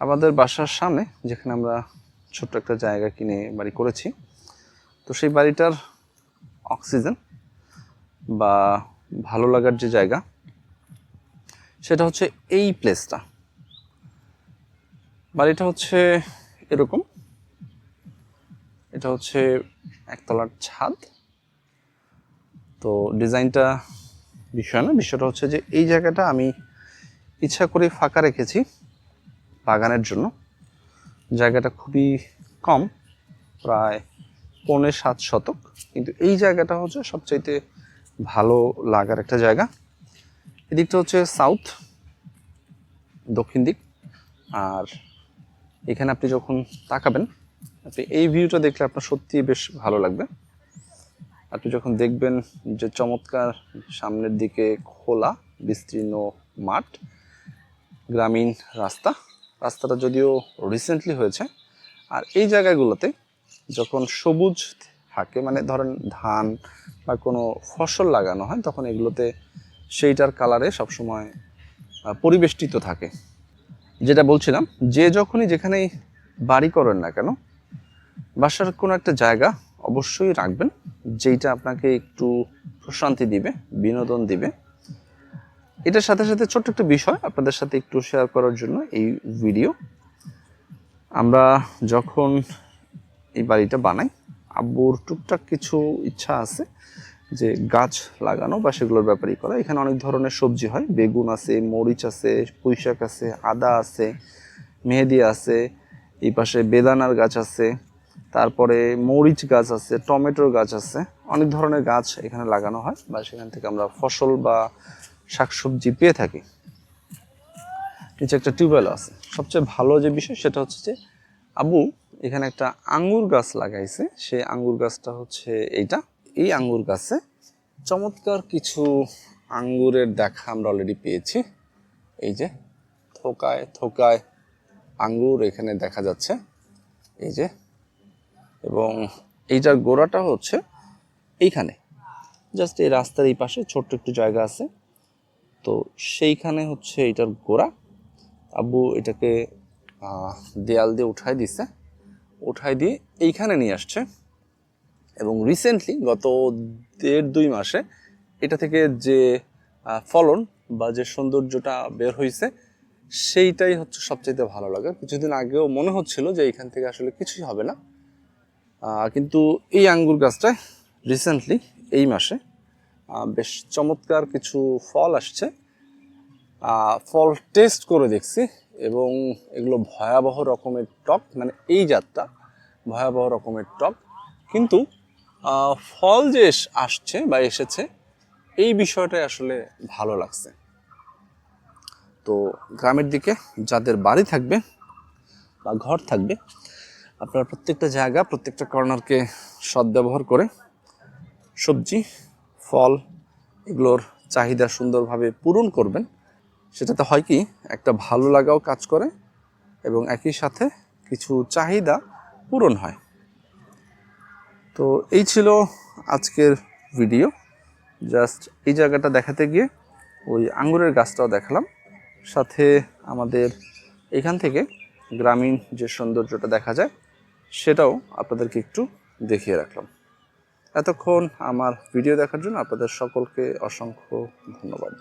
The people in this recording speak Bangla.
আমাদের বাসার সামনে, যেখানে আমরা ছোট্ট একটা জায়গা কিনে বাড়ি করেছি, তো সেই বাড়িটার অক্সিজেন বা ভালো লাগার যে জায়গা, সেটা হচ্ছে এই প্লেসটা বাড়িটা হচ্ছে এরকম। এটা হচ্ছে একতলার ছাদ। তো ডিজাইনটা বিষয় না, বিষয়টা হচ্ছে যে এই জায়গাটা আমি ইচ্ছা করে ফাঁকা রেখেছি। বাগানের জন্য। জায়গাটা খুবই কম, প্রায় পৌনে সাত শতক। কিন্তু এই জায়গাটা হচ্ছে সবচাইতে ভালো লাগার একটা জায়গা। এদিকটা হচ্ছে সাউথ দক্ষিণ দিক। আর এখানে আপনি যখন তাকাবেন, আপনি এই ভিউটা দেখলে আপনার সত্যিই বেশ ভালো লাগবে। আপনি যখন দেখবেন যে চমৎকার সামনের দিকে খোলা, বিস্তীর্ণ মাঠ, গ্রামীণ রাস্তা রাস্তাটা যদিও রিসেন্টলি হয়েছে, আর এই জায়গাগুলোতে যখন সবুজ থাকে মানে ধরেন ধান বা কোনো ফসল লাগানো হয়, তখন এগুলোতে সেইটার কালারে সবসময় পরিবেষ্টিত থাকে। যেটা বলছিলাম, যে যখনই যেখানেই বাড়ি করেন না কেন, বাসার কোনো একটা জায়গা অবশ্যই রাখবেন, যেইটা আপনাকে একটু প্রশান্তি দিবে, বিনোদন দিবে। এটার সাথে সাথে ছোট্ট একটা বিষয় আপনাদের সাথে একটু শেয়ার করার জন্য এই ভিডিও আমরা যখন এই বাড়িটা বানাই, আব্বুর টুকটাক কিছু ইচ্ছা আছে যে গাছ লাগানো বা সেগুলোর ব্যাপারেই করা। এখানে অনেক ধরনের সবজি হয়। বেগুন আছে, মরিচ আছে, পুঁইশাক আছে, আদা আছে, মেহেদি আছে, এই পাশে বেদানার গাছ আছে, তারপরে মরিচ গাছ আছে, টমেটোর গাছ আছে। অনেক ধরনের গাছ এখানে লাগানো হয় বা সেখান থেকে আমরা ফসল বা শাকসবজি পেয়ে থাকি। নিচে একটা টিউবওয়েল আছে। সবচেয়ে ভালো যে বিষয় সেটা হচ্ছে যে, আবু এখানে একটা আঙ্গুর গাছ লাগাইছে। সেই আঙ্গুর গাছটা হচ্ছে এইটা। এই আঙ্গুর গাছে চমৎকার কিছু আঙ্গুরের দেখা আমরা অলরেডি পেয়েছি। এই যে থোকায় থোকায় আঙ্গুর এখানে দেখা যাচ্ছে। এই যে এবং এইটার গোড়াটা হচ্ছে এইখানে। জাস্ট এই রাস্তার এই পাশে ছোট্ট একটু জায়গা আছে। তো সেইখানে হচ্ছে এটার গোড়া। আব্বু এটাকে দেয়াল দিয়ে উঠাই দিছে। উঠাই দিয়ে এইখানে নিয়ে আসছে। এবং রিসেন্টলি গত দেড় দুই মাসে এটা থেকে যে ফলন বা যে সৌন্দর্যটা বের হয়েছে সেইটাই হচ্ছে সবচেয়ে ভালো লাগে। কিছুদিন আগেও মনে হচ্ছিল যে এখান থেকে আসলে কিছুই হবে না। কিন্তু এই আঙ্গুর গাছটায় রিসেন্টলি এই মাসে বেশ চমৎকার কিছু ফল আসছে। ফল টেস্ট করে দেখছি এবং এগুলো ভয়াবহ রকমের টক মানে এই জাতটা ভয়াবহ রকমের টক। কিন্তু ফল যে আসছে বা এসেছে, এই বিষয়টাই আসলে ভালো লাগছে। তো গ্রামের দিকে যাদের বাড়ি থাকবে বা ঘর থাকবে, আপনার প্রত্যেকটা জায়গা, প্রত্যেকটা কর্নারকে সদ্ব্যবহার করে সবজি ফল এগুলোর চাহিদা সুন্দরভাবে পূরণ করবেন। সেটাতে হয় কি, একটা ভালো লাগাও কাজ করে এবং একই সাথে কিছু চাহিদা পূরণ হয়। তো এই ছিল আজকের ভিডিও। জাস্ট এই জায়গাটা দেখাতে গিয়ে ওই আঙ্গুরের গাছটাও দেখালাম। সাথে আমাদের এখান থেকে গ্রামীণ যে সৌন্দর্যটা দেখা যায়, সেটাও আপনাদেরকে একটু দেখিয়ে রাখলাম। এতক্ষণ আমার ভিডিও দেখার জন্য আপনাদের সকলকে অসংখ্য ধন্যবাদ।